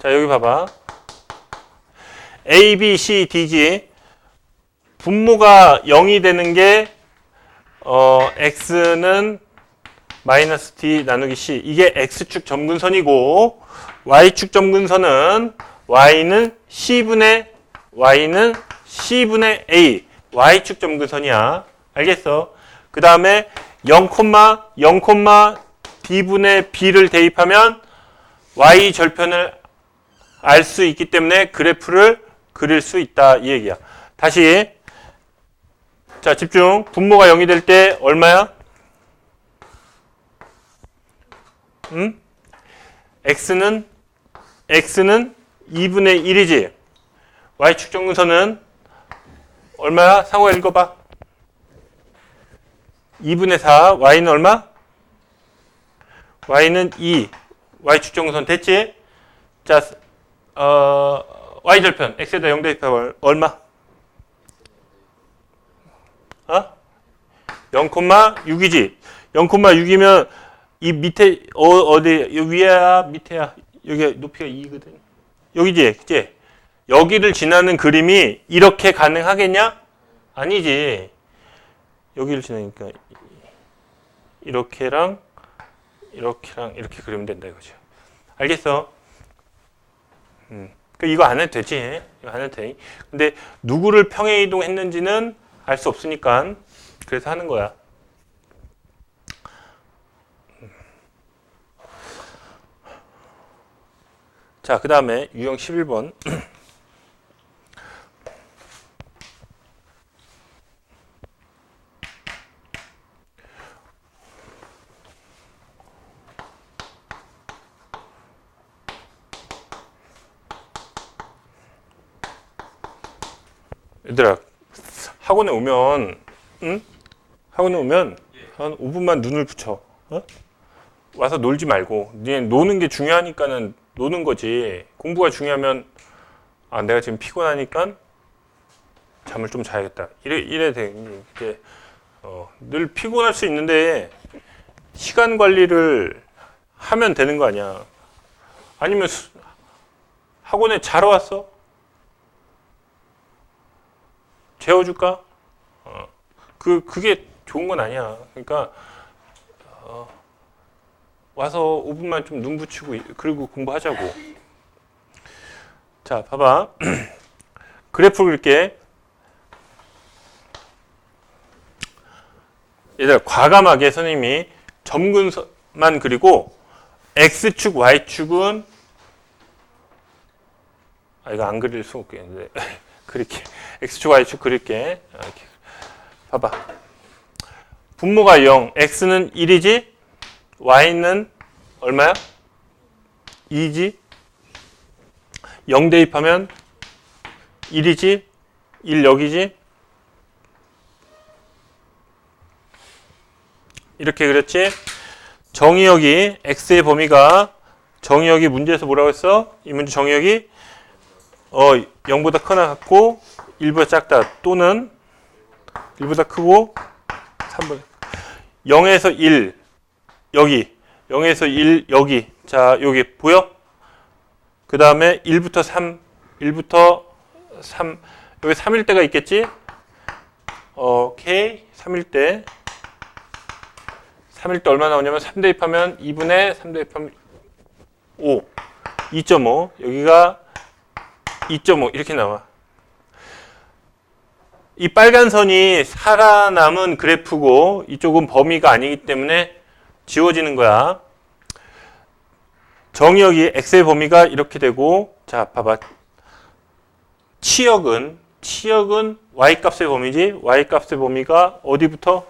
자, 여기 봐봐. A, B, C, D지. 분모가 0이 되는 게, 어, X는 마이너스 D 나누기 C. 이게 X축 점근선이고, Y축 점근선은 Y는 C분의, Y는 C분의 A. Y축 점근선이야. 알겠어? 그 다음에 0, 0, D분의 B를 대입하면 Y 절편을 알 수 있기 때문에 그래프를 그릴 수 있다 이 얘기야. 다시 자 집중. 분모가 0이 될 때 얼마야? 음? x는 x는 2분의 1이지. y축 정근선은 얼마야? 상호가 읽어봐. 2분의 4. y는 얼마? y는 2. y축 정근선 됐지? 자, 어, y절편 x에다 0 대입하면 얼마? 어? 0,6이지. 0,6이면 이 밑에 어, 어디 요 위에야 밑에야 여기 높이가 2거든. 여기지, 그치? 여기를 지나는 그림이 이렇게 가능하겠냐? 아니지. 여기를 지나니까 이렇게랑 이렇게랑 이렇게 그리면 된다 이거죠. 알겠어? 음. 그 이거 안 해도 되지. 이거 안 해도 돼. 근데 누구를 평행 이동했는지는 알 수 없으니까 그래서 하는 거야. 음. 자, 그 다음에 유형 11번. 얘들아, 학원에 오면, 응? 학원에 오면 한 5분만 눈을 붙여. 어? 와서 놀지 말고. 니 노는 게 중요하니까는 노는 거지. 공부가 중요하면, 아, 내가 지금 피곤하니까 잠을 좀 자야겠다. 이래, 이래 돼. 이게, 어, 늘 피곤할 수 있는데, 시간 관리를 하면 되는 거 아니야. 아니면 수- 학원에 자러 왔어? 재워줄까? 어, 그 그게 좋은 건 아니야. 그러니까 어, 와서 5분만 좀 눈 붙이고 이- 그리고 공부하자고. 자, 봐봐. 그래프 그릴게. 얘들아, 과감하게 선생님이 점근만 그리고 x축, y축은 아 이거 안 그릴 수 없겠는데 그릴게. x축, y축 그릴게. 이렇게. 봐봐. 분모가 0, x는 1이지, y는 얼마야? 2지. 0 대입하면 1이지, 1 여기지. 이렇게 그렸지? 정의역이 x의 범위가 정의역이 문제에서 뭐라고 했어? 이 문제 정의역이 어 0보다 크나 같고 1보다 작다 또는 1보다 크고 3보다 0에서 1 여기. 0에서 1 여기. 자 여기 보여? 그 다음에 1부터 3 1부터 3 여기 3일 때가 있겠지? 어, 오케이. 3일 때. 3일 때 얼마 나오냐면 3 대입하면 2분의 3 대입하면 5 2.5 여기가 2.5 이렇게 나와. 이 빨간 선이 살아남은 그래프고 이쪽은 범위가 아니기 때문에 지워지는 거야. 정의역이 x의 범위가 이렇게 되고 자 봐봐. 치역은 치역은 y 값의 범위지. y 값의 범위가 어디부터?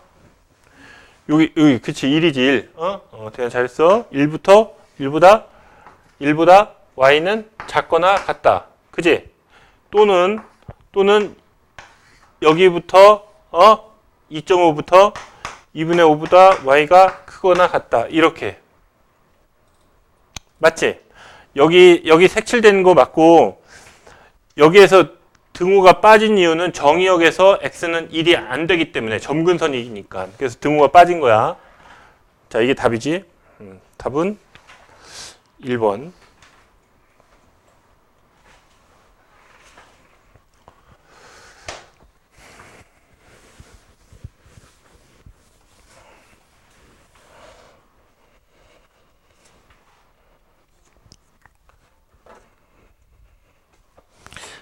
여기 여기 그치 1이지 1. 어? 어 대현 잘했어. 1부터 1보다 1보다 y는 작거나 같다. 그지? 또는 또는 여기부터 어 2.5부터 2분의 5보다 y가 크거나 같다. 이렇게 맞지? 여기 여기 색칠된 거 맞고 여기에서 등호가 빠진 이유는 정의역에서 x는 1이 안 되기 때문에 점근선이니까 그래서 등호가 빠진 거야. 자 이게 답이지. 음, 답은 1번.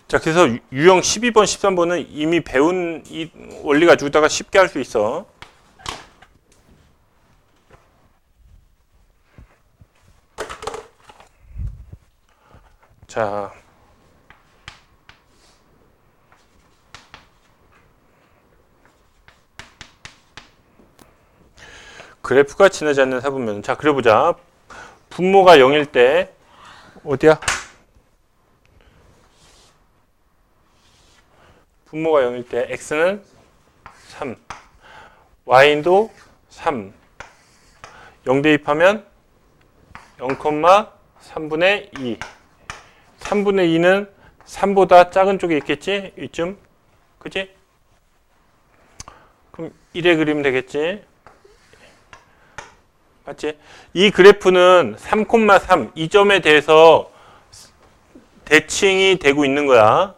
자, 그래서 유- 유형 12번, 13번은 이미 배운 이 원리 가지고다가 쉽게 할 수 있어. 자. 그래프가 지나지 않는 사분면. 자, 그려보자. 분모가 0일 때, 어디야? 분모가 0일 때 x는 3, y도 3. 0 대입하면 0,3분의 2. 3분의 2는 3보다 작은 쪽에 있겠지? 이쯤. 그지? 그럼 1에 그리면 되겠지? 맞지? 이 그래프는 3,3, 이 점에 대해서 대칭이 되고 있는 거야.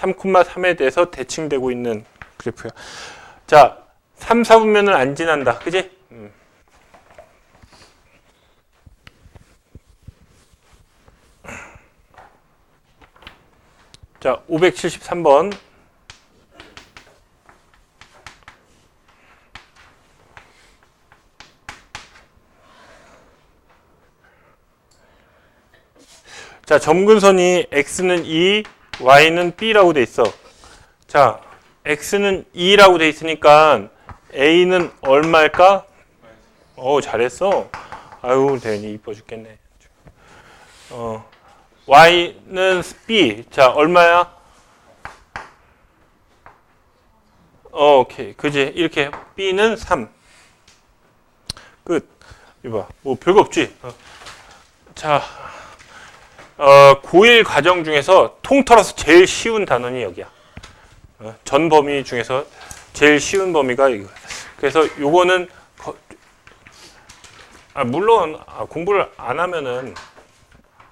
3,3에 대해서 대칭되고 있는 그래프야. 자, 3, 4분면은 안 지난다. 그지? 음. 자, 573번. 자, 점근선이 x는 2, y는 b라고 돼 있어. 자, x는 2라고 돼 있으니까 a는 얼마일까? 어, 잘했어. 아유, 대현이 이뻐 죽겠네. 어, y는 b. 자, 얼마야? 어, 오케이. 그지? 이렇게 b는 3. 끝. 이봐. 뭐 별거 없지? 어. 자, 어, 고1 과정 중에서 통틀어서 제일 쉬운 단원이 여기야. 어, 전 범위 중에서 제일 쉬운 범위가 이거. 그래서 요거는 거- 아, 물론 아, 공부를 안 하면은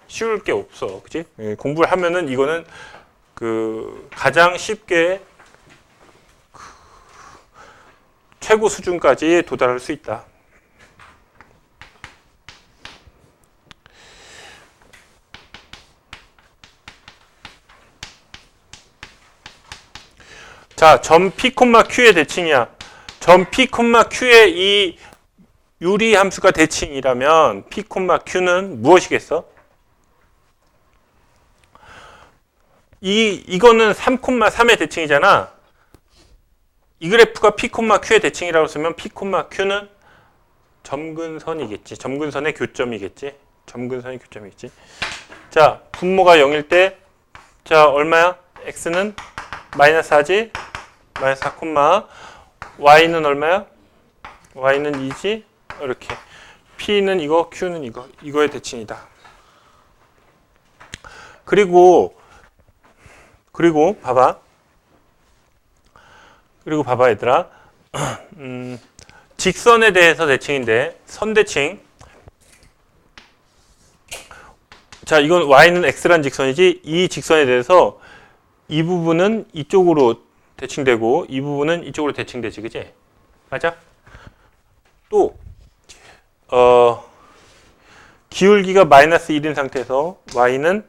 쉬울 게 없어, 그치? 예, 공부를 하면은 이거는 그 가장 쉽게 그 최고 수준까지 도달할 수 있다. 자, 점 P, Q의 대칭이야. 점 P, Q의 이 유리 함수가 대칭이라면 P, Q는 무엇이겠어? 이 이거는 3,3의 대칭이잖아. 이 그래프가 P, Q의 대칭이라고 쓰면 P, Q는 점근선이겠지. 점근선의 교점이겠지. 점근선의 교점이겠지. 자, 분모가 0일 때, 자, 얼마야? x는 마이너스 4지? 마이너스 4, y는 얼마야? y는 2지? 이렇게. p는 이거, q는 이거. 이거의 대칭이다. 그리고, 그리고, 봐봐. 그리고 봐봐, 얘들아. 음, 직선에 대해서 대칭인데, 선대칭. 자, 이건 y는 x란 직선이지, 이 직선에 대해서 이 부분은 이쪽으로 대칭되고 이 부분은 이쪽으로 대칭되지, 그지? 맞아? 또 어, 기울기가 마이너스 1인 상태에서 y는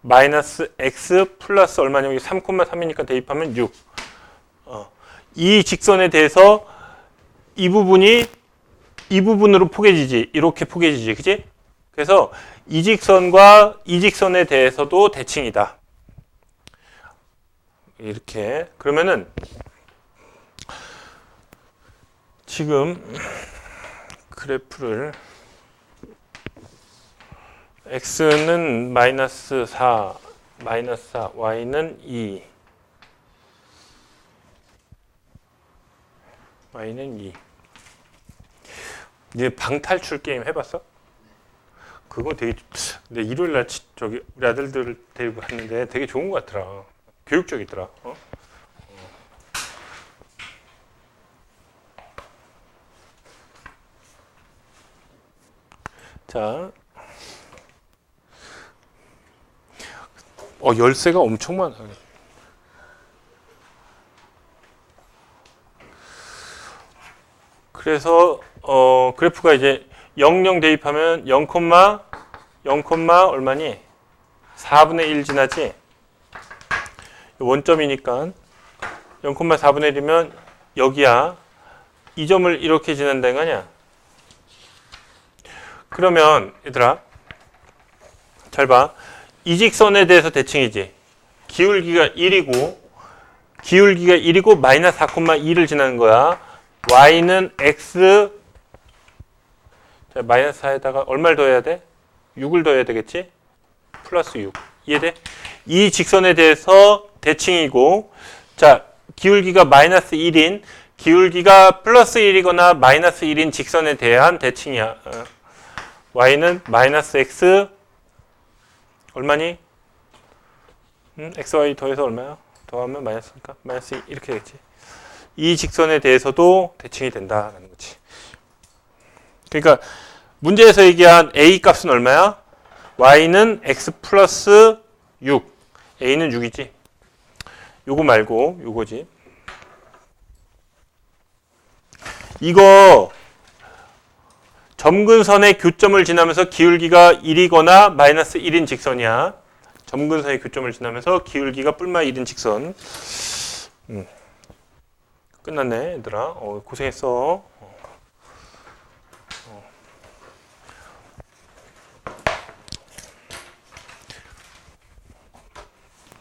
마이너스 x 플러스 얼마냐 여기 3,3이니까 대입하면 6. 어, 이 직선에 대해서 이 부분이 이 부분으로 포개지지, 이렇게 포개지지, 그지? 그래서 이 직선과 이 직선에 대해서도 대칭이다. 이렇게 그러면은 지금 그래프를 x는 마이너스 4 마이너스 4 y는 2 y는 2 이제 방탈출 게임 해봤어? 그거 되게 근데 일요일 날 치- 저기 우리 아들들 데리고 갔는데 되게 좋은 것 같더라. 교육적이더라. 어? 자, 어 열쇠가 엄청 많아. 그래서 어 그래프가 이제 00 대입하면 0, 0, 얼마니? 4분의 1 지나지? 원점이니까 0,4분의 1이면 여기야. 이 점을 이렇게 지난다는 거냐? 그러면 얘들아 잘 봐. 이 직선에 대해서 대칭이지. 기울기가 1이고 기울기가 1이고 마이너스 4,2를 지나는 거야. y는 x 자, 마이너스 4에다가 얼마를 더해야 돼? 6을 더해야 되겠지? 플러스 6. 이해돼? 이 직선에 대해서 대칭이고 자, 기울기가 마이너스 1인 기울기가 플러스 1이거나 마이너스 1인 직선에 대한 대칭이야. 어. y는 마이너스 x 얼마니? 음, xy 더해서 얼마야? 더하면 마이너스니까 마이너스 2 이렇게 되겠지. 이 직선에 대해서도 대칭이 된다라는 거지. 그러니까 문제에서 얘기한 a 값은 얼마야? y는 x 플러스 6. a는 6이지. 요거 말고 요거지. 이거 점근선의 교점을 지나면서 기울기가 1이거나 마이너스 1인 직선이야. 점근선의 교점을 지나면서 기울기가 뿔마 1인 직선. 음. 끝났네, 얘들아. 어, 고생했어. 어.